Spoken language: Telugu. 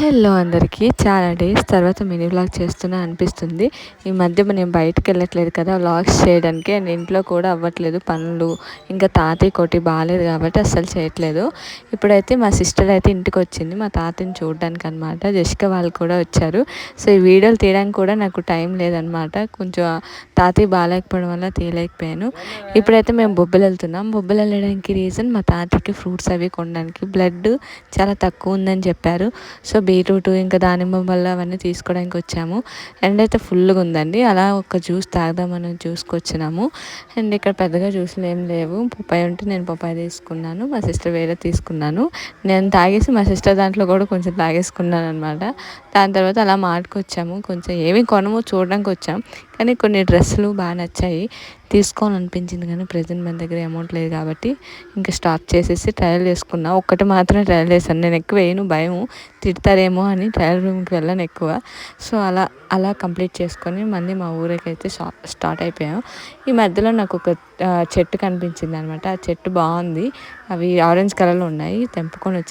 హలో అందరికీ. చాలా డేస్ తర్వాత మినీ వ్లాగ్ చేస్తున్నా అనిపిస్తుంది. ఈ మధ్య నేను బయటకు వెళ్ళట్లేదు కదా వ్లాగ్స్ చేయడానికి. అండ్ ఇంట్లో కూడా అవ్వట్లేదు పనులు. ఇంకా తాతయ్య కొట్టి బాగాలేదు కాబట్టి అస్సలు చేయట్లేదు. ఇప్పుడైతే మా సిస్టర్ అయితే ఇంటికి వచ్చింది. మా తాతయ్యని చూడడానికి అనమాట జసిక వాళ్ళు కూడా వచ్చారు. సో ఈ వీడియోలు తీయడానికి కూడా నాకు టైం లేదనమాట కొంచెం తాతయ్య బాగాలేకపోవడం వల్ల తీయలేకపోయాను. ఇప్పుడైతే మేము బొబ్బలు వెళ్తున్నాం. బొబ్బలు వెళ్ళడానికి రీజన్ మా తాతయ్యకి ఫ్రూట్స్ అవి కొనడానికి. బ్లడ్ చాలా తక్కువ ఉందని చెప్పారు. సో బీట్రూట్ ఇంకా దానిమ్మ వల్ల అవన్నీ తీసుకోవడానికి వచ్చాము. అండ్ అయితే ఫుల్గా ఉందండి. అలా ఒక జ్యూస్ తాగదామని జ్యూస్కి వచ్చినాము. అండ్ ఇక్కడ పెద్దగా జ్యూస్లు ఏం లేవు. పప్పాయి ఉంటే నేను పప్పాయి తీసుకున్నాను. మా సిస్టర్ వేరే తీసుకున్నాను. నేను తాగేసి మా సిస్టర్ దాంట్లో కూడా కొంచెం తాగేసుకున్నాను అనమాట దాని తర్వాత అలా మాట్లాడుకొచ్చాము కొంచెం ఏమి కొనము చూడడానికి వచ్చాం. కానీ కొన్ని డ్రెస్సులు బాగా నచ్చాయి. తీసుకోవాలనిపించింది కానీ ప్రజెంట్ మన దగ్గర అమౌంట్ లేదు కాబట్టి ఇంకా స్టాప్ చేసేసి ట్రయల్ చేసుకున్నా. ఒక్కటి మాత్రమే ట్రయల్ చేశాను. నేను ఎక్కువ వేయను భయం తిడతారేమో అని ట్రయల్ రూమ్కి వెళ్ళను ఎక్కువ. సో అలా అలా కంప్లీట్ చేసుకొని మళ్ళీ మా ఊరికైతే స్టార్ట్ అయిపోయాం ఈ మధ్యలో నాకు ఒక చెట్టు కనిపించింది అనమాట ఆ చెట్టు బాగుంది. అవి ఆరెంజ్ కలర్లో ఉన్నాయి. తెంపుకొని వచ్చి